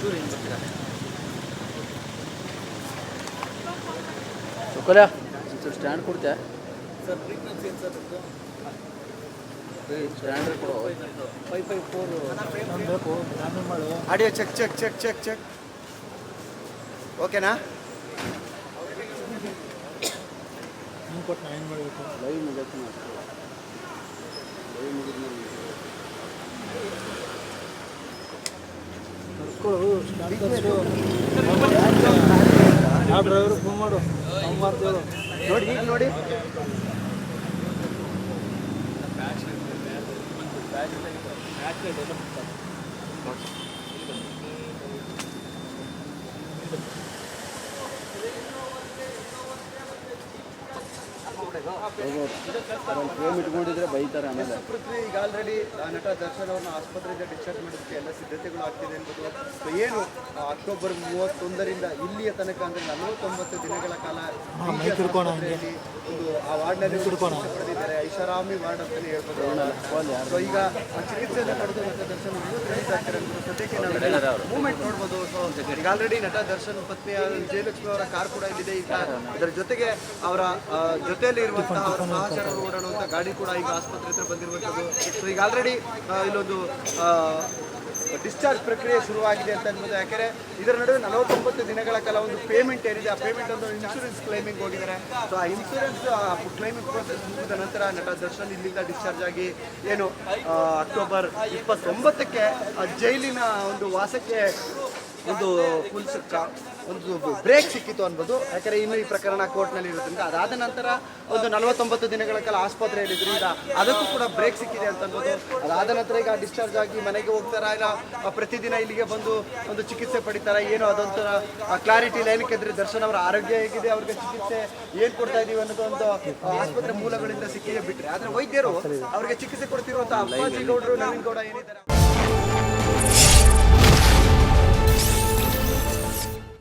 ಚೂರು sir stand ಕೊಡ್ತೀಯ sir frequency ಏನು ಸರ್ ಸ್ಟ್ಯಾಂಡ್ ಕೊಡು. ಫೈ ಫೈ ಫೋರ್ ಬೇಕು ಮಾಡು audio check check check check check ಓಕೆನಾ ನೀವು ಕೊಟ್ಟು ನಾನು ಏನು ಲೈವ್ ಮುಗಿತು ಮಾಡ್ತೀವಿ ತರಿಸು ಡ್ರೈವರ್ ಫೋನ್ ಮಾಡು. ಫೋನ್ ಮಾಡ್ತೇಳು ನೋಡಿ ಈಗ ನೋಡಿ. ಇಟ್ಕೊಂಡಿದ್ರೆ ಬೈತಾರೆ ಆಮೇಲೆ. ಈಗ ಆಲ್ರೆಡಿ ನಟ ದರ್ಶನ್ ಅವ್ರನ್ನ ಆಸ್ಪತ್ರೆಯಿಂದ ಡಿಸ್ಚಾರ್ಜ್ ಮಾಡೋದಕ್ಕೆ ಎಲ್ಲ ಸಿದ್ಧತೆಗಳು ಆಗ್ತಿದೆ ಅನ್ಬೋದು ಏನು ಅಕ್ಟೋಬರ್ ಮೂವತ್ತೊಂದರಿಂದ ಇಲ್ಲಿಯ ತನಕ ಅಂದ್ರೆ ನಲವತ್ತೊಂಬತ್ತು ದಿನಗಳ ಕಾಲ ಒಂದು ಆ ವಾರ್ಡ್ನಲ್ಲಿ. ಪಡೆದಿದ್ದಾರೆ. ಐಷಾರಾಮಿ ವಾರ್ಡ್ ಅಂತಲೇ ಹೇಳ್ಬೋದು. ಸೊ ಈಗ ಆ ಚಿಕಿತ್ಸೆಯನ್ನು ಪಡೆದು ನಟ ದರ್ಶನ್ ರಿಲೀಸ್ ಆಗ್ತಾರೆ ಸದ್ಯಕ್ಕೆ ನಾವು ಮೂವ್ಮೆಂಟ್ ನೋಡ್ಬೋದು. ಸೊ ಈಗ ಆಲ್ರೆಡಿ ನಟ ದರ್ಶನ್ ಪತ್ನಿ ವಿಜಯಲಕ್ಷ್ಮಿ ಅವರ ಕಾರ್ ಕೂಡ ಇಲ್ಲಿದೆ. ಈಗ ಅದರ ಜೊತೆಗೆ ಅವರ ಜೊತೆಯಲ್ಲಿ ಇರುವಂತಹ ಅವರ ಸಹಚರರು ಓಡಾಡುವಂಥ ಗಾಡಿ ಕೂಡ ಈಗ ಆಸ್ಪತ್ರೆ ಹತ್ರ ಬಂದಿರುವಂಥದ್ದು. ಸೊ ಈಗ ಆಲ್ರೆಡಿ ಇಲ್ಲೊಂದು ಆ, ಡಿಸ್ಚಾರ್ಜ್ ಪ್ರಕ್ರಿಯೆ ಶುರುವಾಗಿದೆ ಅಂತ ಅನ್ಬೋದು. ಯಾಕೆಂದರೆ ಇದರ ನಡುವೆ ನಲವತ್ತೊಂಬತ್ತು ದಿನಗಳ ಕಾಲ ಒಂದು ಪೇಮೆಂಟ್ ಏನಿದೆ, ಆ ಪೇಮೆಂಟ್ ಒಂದು ಇನ್ಶೂರೆನ್ಸ್ ಕ್ಲೈಮಿಂಗ್ ಹೋಗಿದ್ದಾರೆ. ಸೊ ಆ ಇನ್ಶೂರೆನ್ಸ್ ಕ್ಲೈಮಿಂಗ್ ಪ್ರೋಸೆಸ್ ಮುಗಿದ ನಂತರ ನಟ ದರ್ಶನ್ ಇಲ್ಲಿಂದ ಡಿಸ್ಚಾರ್ಜ್ ಆಗಿ ಏನು ಅಕ್ಟೋಬರ್ ಇಪ್ಪತ್ತೊಂಬತ್ತಕ್ಕೆ ಜೈಲಿನ ಒಂದು ವಾಸಕ್ಕೆ ಒಂದು ಫುಲ್ ಒಂದು ಬ್ರೇಕ್ ಸಿಕ್ಕಿತ್ತು ಅನ್ಬೋದು. ಯಾಕಂದರೆ ಇನ್ನು ಈ ಪ್ರಕರಣ ಕೋರ್ಟ್ನಲ್ಲಿ ಇರೋದ್ರಿಂದ ಅದಾದ ನಂತರ ಒಂದು ನಲವತ್ತೊಂಬತ್ತು ದಿನಗಳ ಕಾಲ ಆಸ್ಪತ್ರೆಯಲ್ಲಿ ಇದ್ರಿಂದ ಅದಕ್ಕೂ ಕೂಡ ಬ್ರೇಕ್ ಸಿಕ್ಕಿದೆ ಅಂತ ಅನ್ಬೋದು. ಅದಾದ ನಂತರ ಈಗ ಡಿಸ್ಚಾರ್ಜ್ ಆಗಿ ಮನೆಗೆ ಹೋಗ್ತಾರಾ ಇಲ್ಲ ಪ್ರತಿದಿನ ಇಲ್ಲಿಗೆ ಬಂದು ಒಂದು ಚಿಕಿತ್ಸೆ ಪಡಿತಾರ, ಏನು ಅದೊಂಥರ ಕ್ಲಾರಿಟಿ ಇಲ್ಲ ಏನಕ್ಕೆ ಅಂದರೆ ದರ್ಶನ್ ಅವರ ಆರೋಗ್ಯ ಹೇಗಿದೆ, ಅವ್ರಿಗೆ ಚಿಕಿತ್ಸೆ ಏನು ಕೊಡ್ತಾ ಇದೀವಿ ಅನ್ನೋದು ಒಂದು ಆಸ್ಪತ್ರೆ ಮೂಲಗಳಿಂದ ಸಿಕ್ಕಿದೆ ಬಿಟ್ಟರೆ ಆದರೆ ವೈದ್ಯರು ಅವರಿಗೆ ಚಿಕಿತ್ಸೆ ಕೊಡ್ತಿರುವಂಥ ಅಪ್ಪಾಜಿ ಗೌಡರು ನವೀನ್ ಗೌಡ ಏನಿದ್ದಾರೆ?